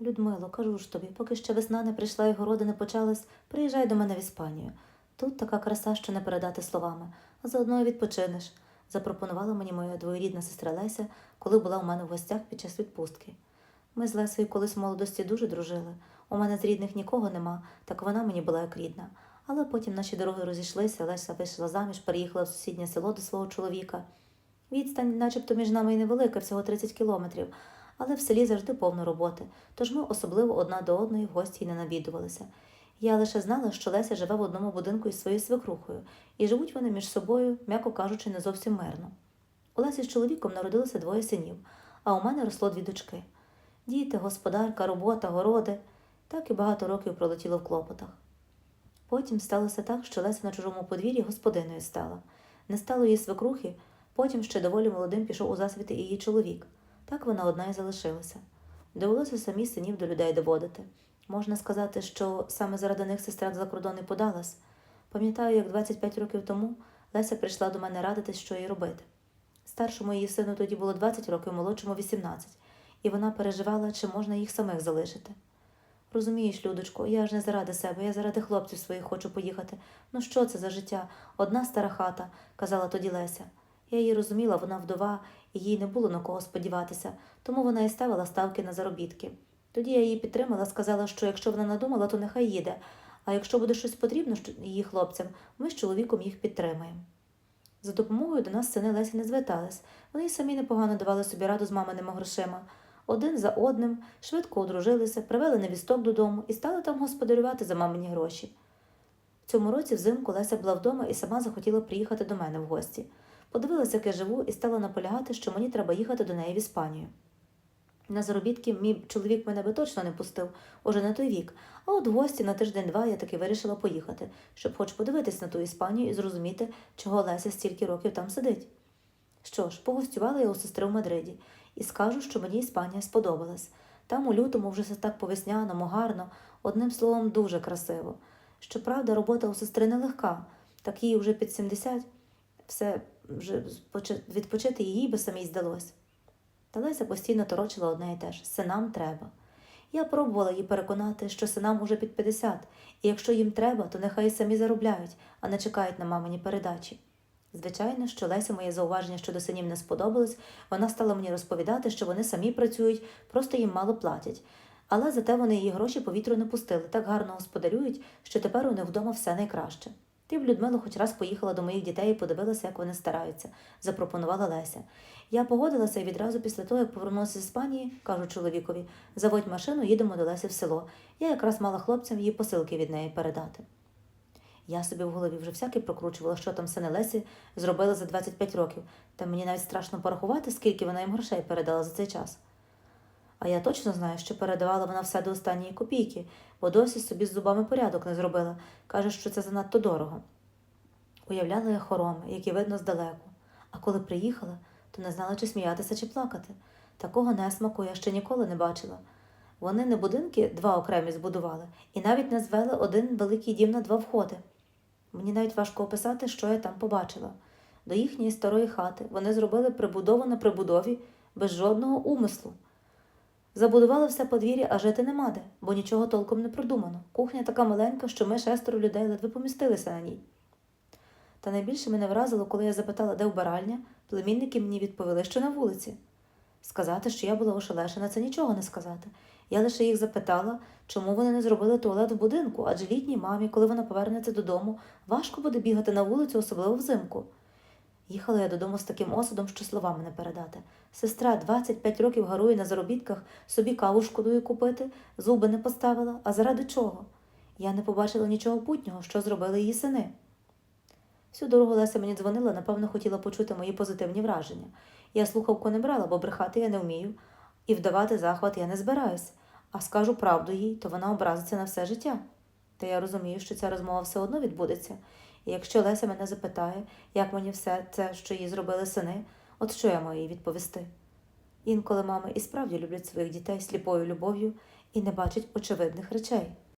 Людмило, кажу ж тобі, поки ще весна не прийшла і городи не почались, приїжджай до мене в Іспанію. Тут така краса, що не передати словами, а заодно й відпочинеш, запропонувала мені моя двоюрідна сестра Леся, коли була у мене в гостях під час відпустки. Ми з Лесею колись в молодості дуже дружили. У мене з рідних нікого нема, так вона мені була як рідна. Але потім наші дороги розійшлися, Леся вийшла заміж, переїхала в сусіднє село до свого чоловіка. Відстань, начебто, між нами і невелика, всього 30 кілометрів, але в селі завжди повно роботи, тож ми особливо одна до одної в гості й не навідувалися. Я лише знала, що Леся живе в одному будинку із своєю свекрухою, і живуть вони між собою, м'яко кажучи, не зовсім мирно. У Лесі з чоловіком народилося двоє синів, а у мене росло дві дочки. Діти, господарка, робота, городи. Так і багато років пролетіло в клопотах. Потім сталося так, що Леся на чужому подвір'ї господиною стала. Не стало її свекрухи, потім ще доволі молодим пішов у засвіти і її чоловік. Так вона одна й залишилася. Довелося самі синів до людей доводити. Можна сказати, що саме заради них сестра за кордон і подалась. Пам'ятаю, як 25 років тому Леся прийшла до мене радитись, що їй робити. Старшому її сину тоді було 20 років, молодшому 18, і вона переживала, чи можна їх самих залишити. Розумієш, Людочко, я ж не заради себе, я заради хлопців своїх хочу поїхати. Ну що це за життя? Одна стара хата, казала тоді Леся. Я її розуміла, вона вдова, і їй не було на кого сподіватися, тому вона і ставила ставки на заробітки. Тоді я її підтримала, сказала, що якщо вона надумала, то нехай їде, а якщо буде щось потрібно її хлопцям, ми з чоловіком їх підтримаємо. За допомогою до нас сини Лесі не звертались. Вони й самі непогано давали собі раду з маминими грошима. Один за одним швидко одружилися, привели невісток додому і стали там господарювати за мамині гроші. В цьому році взимку Леся була вдома і сама захотіла приїхати до мене в гості. Подивилася, як я живу, і стала наполягати, що мені треба їхати до неї в Іспанію. На заробітки мій чоловік мене би точно не пустив, уже на той вік. А от в гості на тиждень-два я таки вирішила поїхати, щоб хоч подивитись на ту Іспанію і зрозуміти, чого Леся стільки років там сидить. Що ж, погостювала я у сестри в Мадриді і скажу, що мені Іспанія сподобалась. Там у лютому вже все так по-весняному, гарно, одним словом, дуже красиво. Щоправда, робота у сестри нелегка, так їй вже під 70, все вже відпочити їй би самій здалось. Та Леся постійно торочила одне і те ж синам треба. Я пробувала її переконати, що синам уже під 50, і якщо їм треба, то нехай самі заробляють, а не чекають на мамині передачі. Звичайно, що Леся моє зауваження щодо синів не сподобалось, вона стала мені розповідати, що вони самі працюють, просто їм мало платять. Але зате вони її гроші по вітру не пустили, так гарно господарюють, що тепер у них вдома все найкраще. Ти б, Людмило, хоч раз поїхала до моїх дітей і подивилася, як вони стараються, запропонувала Леся. Я погодилася і відразу після того, як повернулася з Іспанії, кажу чоловікові, заводь машину, їдемо до Лесі в село. Я якраз мала хлопцям її посилки від неї передати. Я собі в голові вже всяке прокручувала, що там сини Лесі зробили за 25 років, та мені навіть страшно порахувати, скільки вона їм грошей передала за цей час. А я точно знаю, що передавала вона все до останньої копійки, бо досі собі з зубами порядок не зробила. Каже, що це занадто дорого. Уявляла я хороми, які видно здалеку, а коли приїхала, то не знала, чи сміятися, чи плакати. Такого несмаку я ще ніколи не бачила. Вони не будинки два окремі збудували, і навіть не звели один великий дім на два входи. Мені навіть важко описати, що я там побачила. До їхньої старої хати вони зробили прибудову на прибудові без жодного умислу. Забудували все подвір'я, а жити нема де, бо нічого толком не продумано. Кухня така маленька, що ми шестеро людей ледве помістилися на ній. Та найбільше мене вразило, коли я запитала, де вбиральня, племінники мені відповіли, що на вулиці. Сказати, що я була ошелешена, це нічого не сказати. Я лише їх запитала, чому вони не зробили туалет в будинку, адже літній мамі, коли вона повернеться додому, важко буде бігати на вулицю, особливо взимку. Їхала я додому з таким осудом, що словами не передати. Сестра 25 років гарує на заробітках, собі каву шкодує купити, зуби не поставила, а заради чого? Я не побачила нічого путнього, що зробили її сини. Всю дорогу Леся мені дзвонила, напевно, хотіла почути мої позитивні враження. Я слухавку не брала, бо брехати я не вмію, і вдавати захват я не збираюсь. А скажу правду їй, то вона образиться на все життя. Та я розумію, що ця розмова все одно відбудеться. І якщо Леся мене запитає, як мені все це, що їй зробили сини, от що я маю їй відповісти? Інколи мами і справді люблять своїх дітей сліпою любов'ю і не бачать очевидних речей.